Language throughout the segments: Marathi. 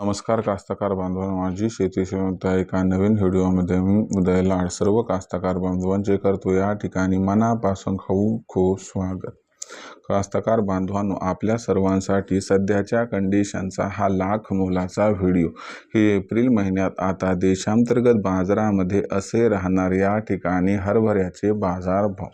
नमस्कार कास्तकार बांधवांनो. माझी शेती सेवकता एका नवीन व्हिडिओमध्ये मी उदय लाड. सर्व कास्तकार बांधवांचे करतो या ठिकाणी मनापासून खूप खूप स्वागत. कास्तकार बांधवांनो आपल्या सर्वांसाठी सध्याच्या कंडिशनचा हा लाख मोलाचा व्हिडिओ. ही एप्रिल महिन्यात आता देशांतर्गत बाजारामध्ये असे राहणार या ठिकाणी हरभऱ्याचे बाजारभाव.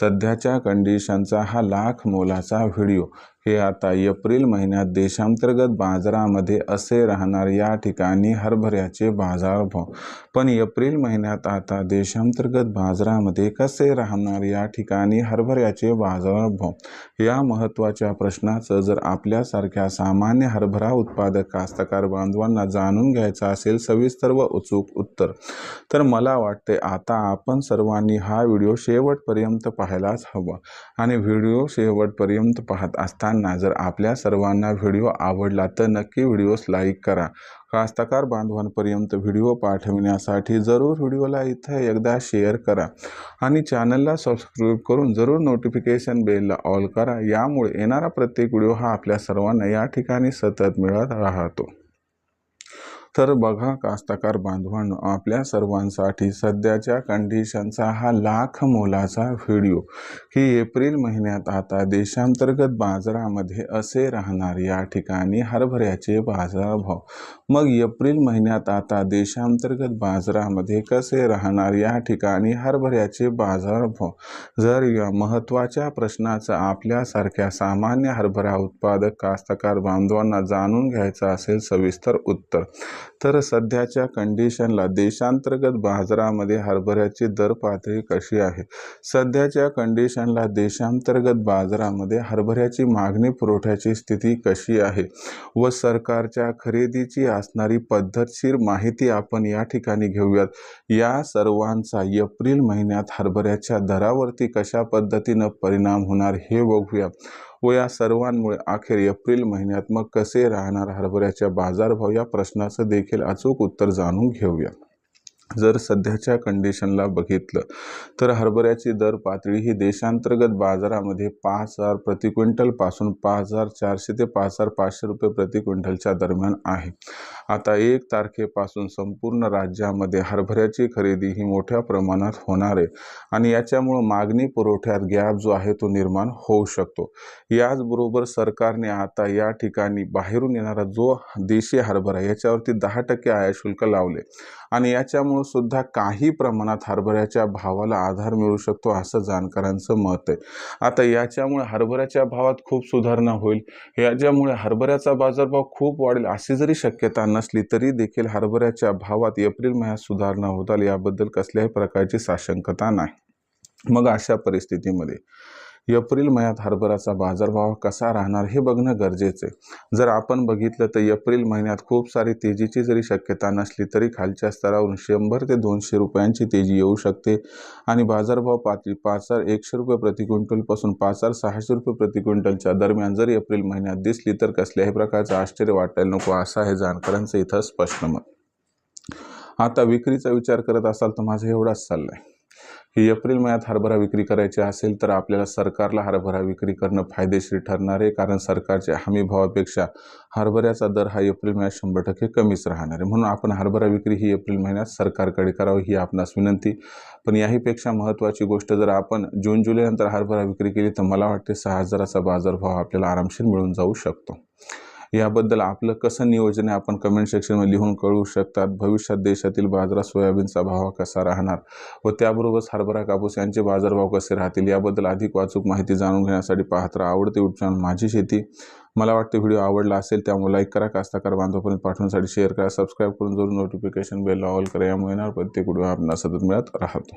सध्याच्या कंडिशनचा हा लाख मोलाचा व्हिडिओ. हे आता एप्रिल महिन्यात देशांतर्गत बाजारामध्ये असे राहणार या ठिकाणी हरभऱ्याचे बाजारभाव पण एप्रिल महिन्यात आता देशांतर्गत बाजारामध्ये कसे राहणार या ठिकाणी हरभऱ्याचे बाजारभाव या महत्त्वाच्या प्रश्नाचं जर आपल्यासारख्या सामान्य हरभरा उत्पादक कास्तकार बांधवांना जाणून घ्यायचं असेल सविस्तर व अचूक उत्तर. तर मला वाटते आता आपण सर्वांनी हा व्हिडिओ शेवटपर्यंत पाहायलाच हवा. आणि व्हिडिओ शेवटपर्यंत पाहत असताना जर आपल्या सर्वांना व्हिडिओ आवडला तर नक्की व्हिडिओस लाईक करा. कास्तकार बांधवांपर्यंत व्हिडिओ पाठविण्यासाठी जरूर व्हिडिओला इथं एकदा शेअर करा आणि चॅनलला सबस्क्राईब करून जरूर नोटिफिकेशन बेलला ऑल करा. यामुळे येणारा प्रत्येक व्हिडिओ हा आपल्या सर्वांना या ठिकाणी सतत मिळत राहतो. तर बघा कास्तकार बांधवांनो आपल्या सर्वांसाठी सध्याच्या कंडिशनचा हा लाख मोलाचा व्हिडिओ की एप्रिल महिन्यात आता देशांतर्गत बाजारामध्ये असे राहणार या ठिकाणी हरभऱ्याचे बाजारभाव. मग एप्रिल महिन्यात आता देशांतर्गत बाजारामध्ये कसे राहणार या ठिकाणी हरभऱ्याचे बाजारभाव? जर या महत्त्वाच्या प्रश्नाचं आपल्यासारख्या सामान्य हरभरा उत्पादक कास्तकार बांधवांना जाणून घ्यायचं असेल सविस्तर उत्तर. तर सध्याच्या कंडिशनला देशांतर्गत बाजारामध्ये हरभऱ्याची दर पातळी कशी आहे? सध्याच्या कंडिशनला देशांतर्गत बाजारामध्ये हरभऱ्याची मागणी पुरवठ्याची स्थिती कशी आहे? व सरकारच्या खरेदीची असणारी पद्धतशीर माहिती आपण या ठिकाणी घेऊयात. या सर्वांचा एप्रिल महिन्यात हरभऱ्याच्या दरावरती कशा पद्धतीनं परिणाम होणार हे बघूया व या सर्वांमुळे अखेर एप्रिल महिन्यात मग कसे राहणार हरभऱ्याच्या बाजारभाव या प्रश्नाचं देखील अचूक उत्तर जाणून घेऊया. जर सध्याच्या कंडिशनला बघितलं तर हरभऱ्याची दर पातळी ही देशांतर्गत बाजारामध्ये पाच हजार प्रति क्विंटलपासून पाच हजार चारशे ते पाच हजार पाचशे रुपये प्रति क्विंटलच्या दरम्यान आहे. आता एक तारखेपासून संपूर्ण राज्यामध्ये हरभऱ्याची खरेदी ही मोठ्या प्रमाणात होणार आहे आणि याच्यामुळं मागणी पुरवठ्यात गॅप जो आहे तो निर्माण होऊ शकतो. याचबरोबर सरकारने आता या ठिकाणी बाहेरून येणारा जो देशी हरभरा याच्यावरती दहा टक्के आयात शुल्क लावले आणि याच्यामुळं सुद्धा काही प्रमाणात हरभऱ्याच्या भावाला आधार मिळू शकतो असं जाणकारांचं मत आहे. आता याच्यामुळे हरभऱ्याच्या भावात खूप सुधारणा होईल. याच्यामुळे हरभऱ्याचा बाजारभाव खूप वाढेल अशी जरी शक्यता नसली तरी देखील हरभऱ्याच्या भावात एप्रिल महिन्यात सुधारणा होताल याबद्दल कसल्याही प्रकारची साशंकता नाही. मग अशा परिस्थितीमध्ये एप्रिल महिन्यात हरभराचा बाजारभाव कसा राहणार हे बघणं गरजेचं आहे. जर आपण बघितलं तर एप्रिल महिन्यात खूप सारी तेजीची जरी शक्यता नसली तरी खालच्या स्तरावरून शंभर ते दोनशे रुपयांची तेजी येऊ शकते. आणि बाजारभाव पातळी पाच हजार एकशे रुपये प्रति क्विंटलपासून पाच हजार सहाशे रुपये प्रति क्विंटलच्या दरम्यान जर एप्रिल महिन्यात दिसली तर कसल्याही प्रकारचं आश्चर्य वाटायला नको असं आहे जाणकारांचं इथं स्पष्ट मत. आता विक्रीचा विचार करत असाल तर माझं एवढाच सल्ला आहे. ही एप्रिल महिन्यात हरभरा विक्री करायची असेल तर आपल्याला सरकारला हरभरा विक्री करणं फायदेशीर ठरणार आहे. कारण सरकारच्या हमी भावापेक्षा हरभऱ्याचा दर हा एप्रिल महिन्यात शंभर टक्के कमीच राहणार आहे. म्हणून आपण हरभरा विक्री ही एप्रिल महिन्यात सरकारकडे करावी ही आपणास विनंती. पण याहीपेक्षा महत्त्वाची गोष्ट जर आपण जून जुलैनंतर हरभरा विक्री केली तर मला वाटते सहा हजाराचा बाजारभाव आपल्याला आरामशीर मिळून जाऊ शकतो. याबद्दल आपलं कसं नियोजन आहे आपण कमेंट सेक्शनमध्ये लिहून कळवू शकतात. भविष्यात देशातील बाजारात सोयाबीनचा भाव कसा राहणार? व त्याबरोबरच हरभरा कापूस यांचे बाजारभाव कसे राहतील? याबद्दल अधिक वाचूक माहिती जाणून घेण्यासाठी पाहत राहा आवडते उच्चारण माझी शेती. मला वाटते व्हिडिओ आवडला असेल त्यामुळे लाईक करा कास्ताकार बांधवापर्यंत पाठवण्यासाठी शेअर करा सबस्क्राईब करून जरूर नोटिफिकेशन बेल ऑल करा. यामुळे येणार प्रत्येक व्हिडिओ आपल्याला सतत मिळत राहतो.